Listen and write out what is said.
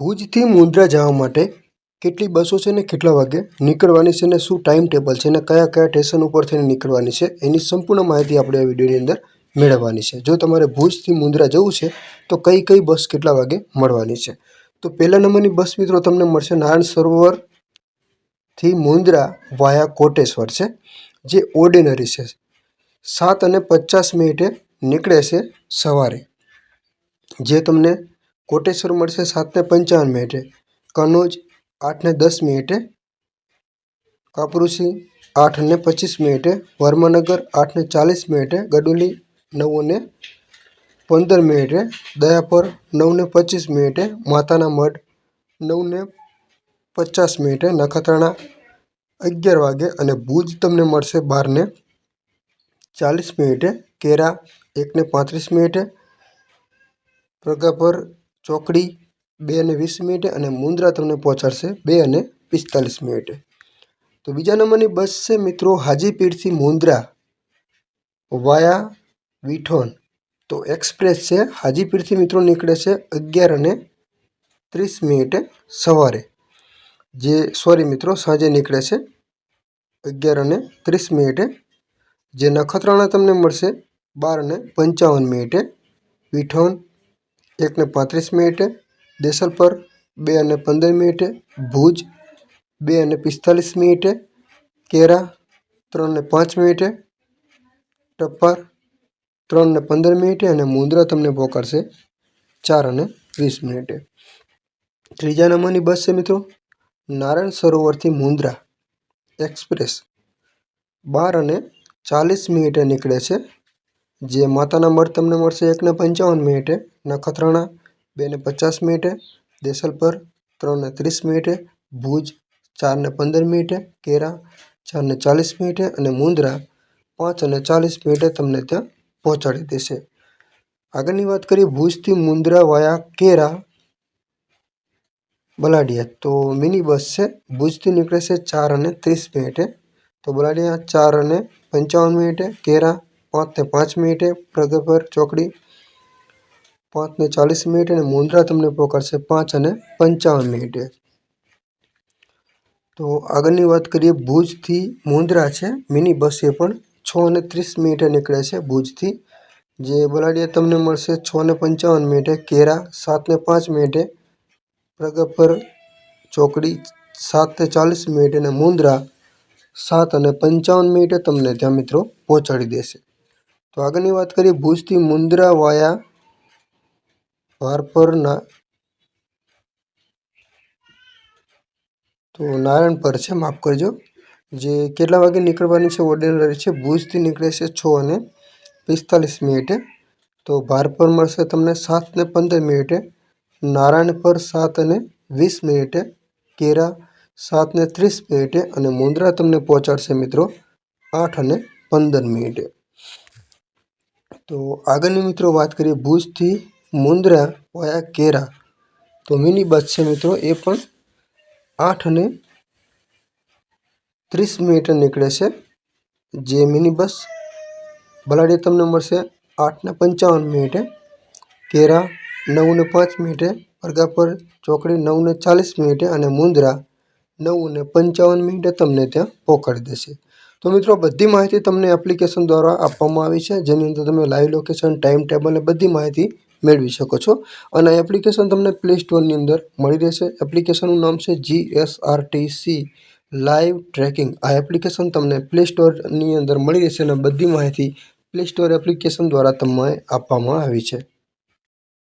ભુજથી મુન્દ્રા જવા માટે કેટલી બસો છે ને કેટલા વાગે નીકળવાની છે ને શું ટાઈમ ટેબલ છે ને કયા કયા સ્ટેશન ઉપર થઈને નીકળવાની છે એની સંપૂર્ણ માહિતી આપણે આ વિડીયોની અંદર મેળવવાની છે. જો તમારે ભુજથી મુન્દ્રા જવું છે તો કઈ કઈ બસ કેટલા વાગે મળવાની છે? તો પહેલા નંબરની બસ મિત્રો તમને મળશે નારાયણ સરોવરથી મુન્દ્રા વાયા કોટેશ્વર છે, જે ઓર્ડિનરી છે. સાત અને પચાસ મિનિટે નીકળે છે સવારે. જે તમને કોટેશ્વર મળશે સાતને પંચાવન મિનિટે કનોજ આઠને દસ મિનિટે કાપરુસી આઠને પચીસ મિનિટે વર્માનગર આઠને ચાલીસ મિનિટે ગડોલી નવને પંદર મિનિટે દયાપર નવને પચીસ મિનિટે માતાના મઢ નવને પચાસ મિનિટે નખત્રાણા અગિયાર વાગે અને ભુજ તમને મળશે બારને ચાલીસ મિનિટે કેરા એકને પાંત્રીસ મિનિટે પ્રગાપર ચોકડી, બે અને વીસ મિનિટે અને મુન્દ્રા તમને પહોંચાડશે બે અને પિસ્તાલીસ મિનિટે. તો બીજા નંબરની બસ છે મિત્રો હાજીપીરથી મુન્દ્રા વાયા વિઠોન. તો એક્સપ્રેસ છે, હાજીપીરથી મિત્રો નીકળે છે અગિયાર અને ત્રીસ મિનિટે સવારે. જે, સોરી મિત્રો, સાંજે નીકળે છે અગિયાર અને ત્રીસ મિનિટે. જે નખત્રાણા તમને મળશે બાર અને પંચાવન મિનિટે વિઠોન. એકને પાંત્રીસ મિનિટે દેસલપર બે અને પંદર મિનિટે, ભુજ બે અને પિસ્તાલીસ મિનિટે, કેરા ત્રણ ને પાંચ મિનિટે, ટપ્પાર ત્રણ ને પંદર મિનિટે અને મુંદ્રા તમને પોકારશે ચાર અને વીસ મિનિટે. ત્રીજા નંબરની બસ છે મિત્રો, નારાયણ સરોવરથી મુંદ્રા એક્સપ્રેસ. બાર અને ચાલીસ મિનિટે નીકળે છે જે માતાના મઢ તમને મળશે એકને પંચાવન મિનિટે, નખત્રાણા બેને પચાસ મિનિટે, દેસલપર ત્રણને ત્રીસ મિનિટે, ભુજ ચારને પંદર મિનિટે, કેરા ચારને ચાલીસ મિનિટે અને મુંદ્રા પાંચ અને ચાલીસ મિનિટે તમને ત્યાં પહોંચાડી દેશે. આગળની વાત કરીએ ભુજથી મુન્દ્રા વાયા કેરા બલાડિયા. તો મિની બસ છે, ભુજથી નીકળે છે ચાર અને ત્રીસ મિનિટે. તો બલાડિયા ચાર અને પંચાવન મિનિટે, કેરા પાંચ ને પાંચ મિનિટે પ્રગભર ચોકડી, પાંચને ચાલીસ મિનિટે અને મુન્દ્રા તમને પહોંચાડશે પાંચ અને પંચાવન મિનિટે. તો આગળની વાત કરીએ, ભુજથી મુન્દ્રા છે, મિની બસ એ પણ છ અને ત્રીસ મિનિટે નીકળે છે ભુજથી. જે બલાડિયા તમને મળશે છ ને પંચાવન મિનિટે, કેરા સાતને પાંચ મિનિટે પ્રગપર ચોકડી સાતને ચાલીસ મિનિટે અને મુન્દ્રા સાત અને પંચાવન મિનિટે તમને ત્યાં મિત્રો પહોંચાડી દેશે. તો આગળની વાત કરીએ ભુજથી મુન્દ્રા વાયા ભારપરના તો નારાયણ પર છે, માફ કરજો. જે કેટલા વાગે નીકળવાની છે ઓર્ડિનરી છે, ભુજથી નીકળે છે છ અને પિસ્તાલીસ મિનિટે. તો ભારપર મળશે તમને સાત ને પંદર મિનિટે, નારાયણ પર સાત અને વીસ મિનિટે, કેરા સાત ને ત્રીસ મિનિટે અને મુન્દ્રા તમને પહોંચાડશે મિત્રો આઠ અને પંદર મિનિટે. તો આગળની મિત્રો વાત કરીએ ભુજથી મુન્દ્રા વાયા કેરા. તો મિની બસ છે મિત્રો, એ પણ આઠ અને ત્રીસ મિનિટે નીકળે છે. જે મિની બસ બલાડી તમને મળશે આઠને પંચાવન મિનિટે, કેરા નવને પાંચ મિનિટે પ્રગાપર ચોકડી નવને ચાલીસ મિનિટે અને મુન્દ્રા નવને પંચાવન મિનિટે તમને ત્યાં પહોંચાડી દેશે. તો મિત્રો, બધી માહિતી તમને એપ્લિકેશન દ્વારા આપવામાં આવી છે, જેની અંદર તમે લાઈવ લોકેશન ટાઈમ ટેબલ અને બધી માહિતી મેળવી શકો છો. અને એપ્લિકેશન તમને પ્લે સ્ટોરની અંદર મળી રહેશે. એપ્લિકેશનનું નામ છે G S R T C live tracking આ એપ્લિકેશન તમને પ્લે સ્ટોરની અંદર મળી રહેશે અને બધી માહિતી પ્લે સ્ટોર એપ્લિકેશન દ્વારા તમને આપવામાં આવી છે.